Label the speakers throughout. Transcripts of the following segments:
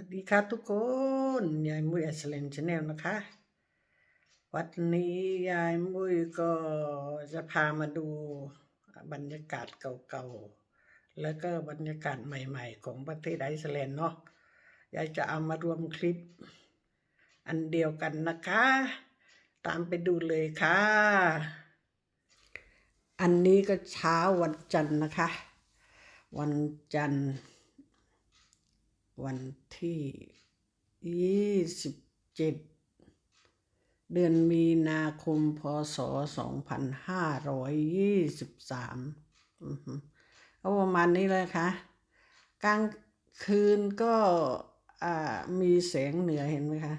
Speaker 1: วัสดีครับทุกคนยายมุ้ยอัสเลนชาแนลนะคะ วันนี้ยายมุ้ยก็จะพามาดูบรรยากาศเก่าๆ แล้วก็บรรยากาศใหม่ๆ ของประเทศไอซ์แลนด์เนาะยายจะเอามารวมคลิป อันเดียวกันนะคะ ตามไปดูเลยค่ะ อันนี้ก็เช้าวันจันทร์นะคะ วันจันทร์ วันที่ยี่สิบเจ็ดเดือนมีนาคมพศสองพันห้าร้อยยี่สิบสามประมาณนี้เลยค่ะกลางคืนก็มีแสงเหนือเห็นไหมคะ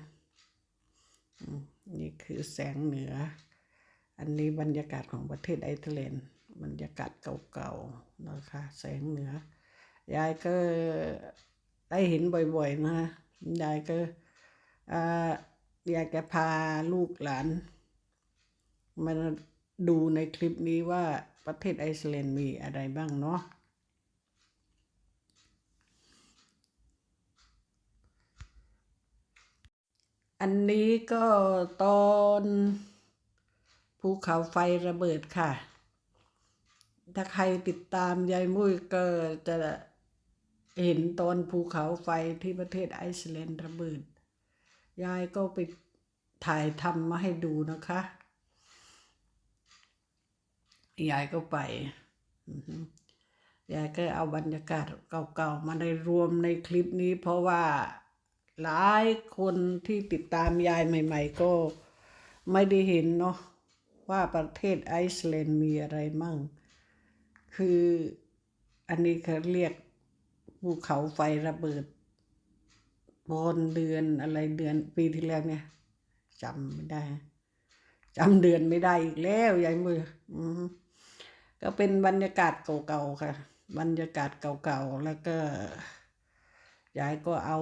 Speaker 1: นี่คือแสงเหนือ อันนี้บรรยากาศของประเทศไอร์แลนด์บรรยากาศเก่าๆนะคะ แสงเหนือ ยายก็ ได้เห็นบ่อยๆนะยายก็ออยากจะพาลูกหลานมาดูในคลิปนี้ว่าประเทศไอซ์แลนด์มีอะไรบ้างเนาะอันนี้ก็ตอนภูเขาไฟระเบิดค่ะ ถ้าใครติดตามยายมุ้ยก็จะ เห็นตอนภูเขาไฟที่ประเทศไอซ์แลนด์ระเบิด ยายก็ไปถ่ายทำมาให้ดูนะคะ ยายก็ไป ยายก็เอาบรรยากาศเก่าๆ มาในรวมในคลิปนี้ เพราะว่าหลายคนที่ติดตามยายใหม่ ๆ ก็ไม่ได้เห็นเนาะว่าประเทศไอซ์แลนด์มีอะไรมั่ง คืออันนี้เขาเรียก ภูเขาไฟระเบิดบอนเดือนอะไรเดือนปีที่แล้วเนี่ยจำไม่ได้จำเดือนไม่ได้อีกแล้วยายมืออืก็เป็นบรรยากาศเก่าๆค่ะ บรรยากาศเก่าๆแล้วก็ยายก็เอา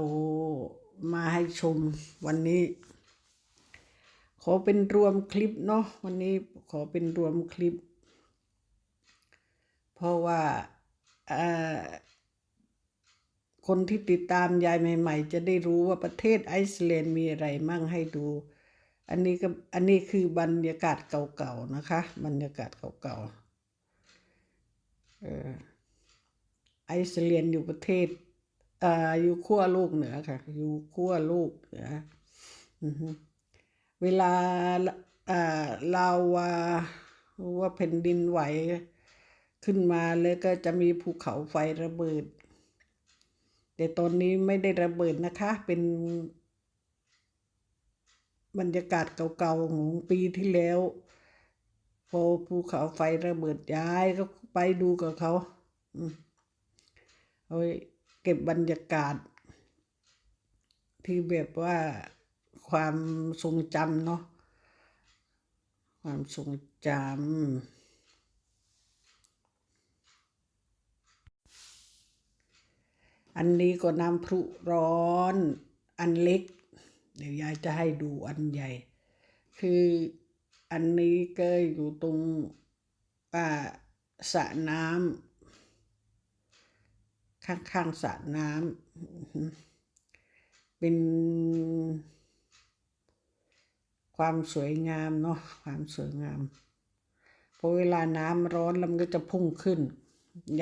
Speaker 1: มาให้ชมวันนี้ ขอเป็นรวมคลิปเนาะวันนี้ขอเป็นรวมคลิป เพราะว่าเอ่อ คนที่ติดตามยายใหม่ ๆ จะได้รู้ว่าประเทศไอซ์แลนด์มีอะไรมั่งให้ดู อันนี้ก็อันนี้คือบรรยากาศเก่าๆนะคะ บรรยากาศเก่าๆเออไอซ์แลนด์อยู่ประเทศเอ่ออยู่ขั้วโลกเหนือค่ะ อยู่ขั้วโลกเหนือเวลาเอ่อลาวาว่าแผ่นดินไหวขึ้นมาแล้วก็จะมีภูเขาไฟระเบิด แต่ตอนนี้ไม่ได้ระเบิดนะคะ เป็น บรรยากาศเก่าๆของปีที่แล้ว พอภูเขาไฟระเบิดย้ายก็ไปดูกับเขาเอาไเก็บบรรยากาศ ที่แบบว่าความทรงจำเนาะความทรงจำ อันนี้ก็น้ำพรุร้อนอันเล็ก เดี๋ยวยายจะให้ดูอันใหญ่ คืออันนี้ก็อยู่ตรงอ่าสระน้ำข้างๆสระน้ำเป็นความสวยงามเนาะความสวยงามพอเวลาน้ำร้อนแล้วมันก็จะพุ่งขึ้น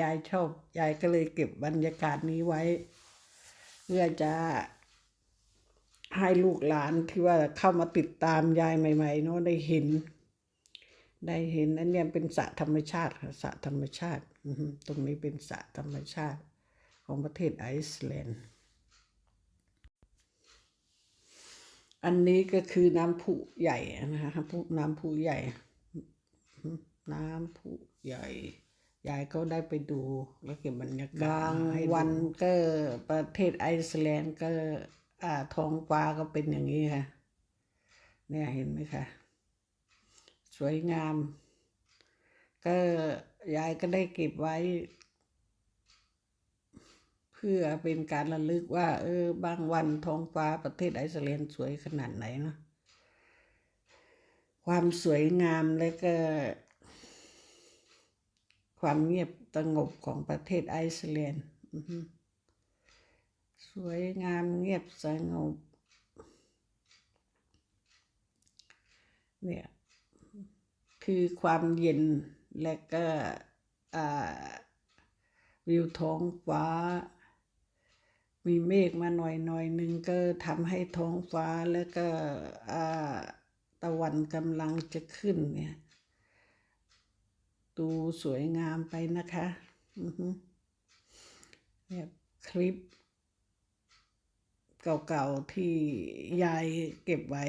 Speaker 1: ยายชอบยายก็เลยเก็บบรรยากาศนี้ไว้ เพื่อจะให้ลูกหลานที่ว่าเข้ามาติดตามยายใหม่ ๆ เนาะได้เห็น ได้เห็นอันเนี้ยเป็นสระธรรมชาติค่ะสระธรรมชาติตรงนี้เป็นสระธรรมชาติของประเทศไอซ์แลนด์ อันนี้ก็คือน้ำพุใหญ่นะคะน้ำพุใหญ่ น้ำพุใหญ่ ยายก็ได้ไปดูแล้วเก็บบรรยากาศวันก็ประเทศไอซ์แลนด์ก็อ่าท้องฟ้าก็เป็นอย่างนี้ค่ะ เนี่ยเห็นไหมคะสวยงาม ก็ยายก็ได้เก็บไว้ เพื่อเป็นการระลึกว่า เออบางวันท้องฟ้าประเทศไอซ์แลนด์สวยขนาดไหนเนาะความสวยงามและก็ ความเงียบสงบของประเทศไอซ์แลนด์สวยงามเงียบสงบ เนี่ย คือความเย็นและก็วิวท้องฟ้า มีเมฆมาหน่อยหน่อยหนึ่งก็ทำให้ท้องฟ้าแล้วก็ตะวันกำลังจะขึ้นเนี่ย ดูสวยงามไปนะคะเนี่ยคลิป เก่าๆที่ยายเก็บไว้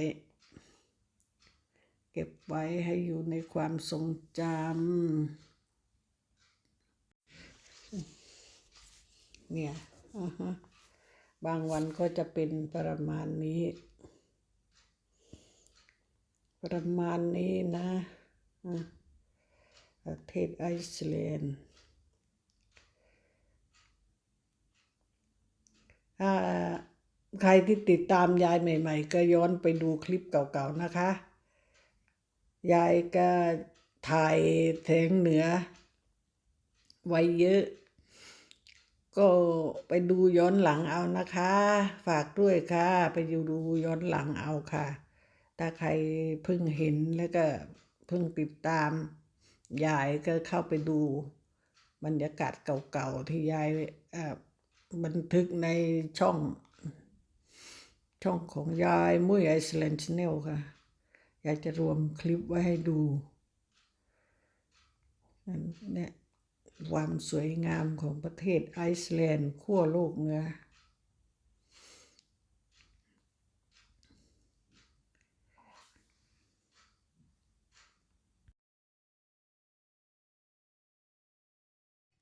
Speaker 1: เก็บไว้ให้อยู่ในความทรงจำเนี่ยบางวันก็จะเป็นประมาณนี้ ประมาณนี้นะอะ ประเทศไอซ์แลนด์ถ้าใครที่ติดตามยายใหม่ ๆ ก็ย้อนไปดูคลิปเก่าๆนะคะ ยายก็ถ่ายแถงเหนือ ไว้เยอะ ก็ไปดูย้อนหลังเอานะคะ ฝากด้วยค่ะ ไปดูย้อนหลังเอาค่ะ ถ้าใครเพิ่งเห็นแล้วก็เพิ่งติดตาม ยายก็เข้าไปดูบรรยากาศเก่าๆที่ยายบันทึกในช่อง ช่องของยายมุ้ยไอซ์แลนด์ชแนลค่ะ ยากจะรวมคลิปไว้ให้ดูเนี่ยความสวยงามของประเทศไอซ์แลนด์ขั้วโลกเหนือ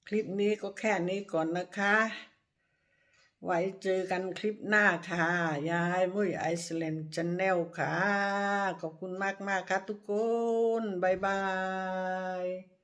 Speaker 1: คลิปนี้ก็แค่นี้ก่อนนะคะ ไว้เจอกันคลิปหน้าค่ะ ยายมุ้ยไอซ์แลนด์ชแนลค่ะ ขอบคุณมากมากๆค่ะทุกคน บ๊ายบาย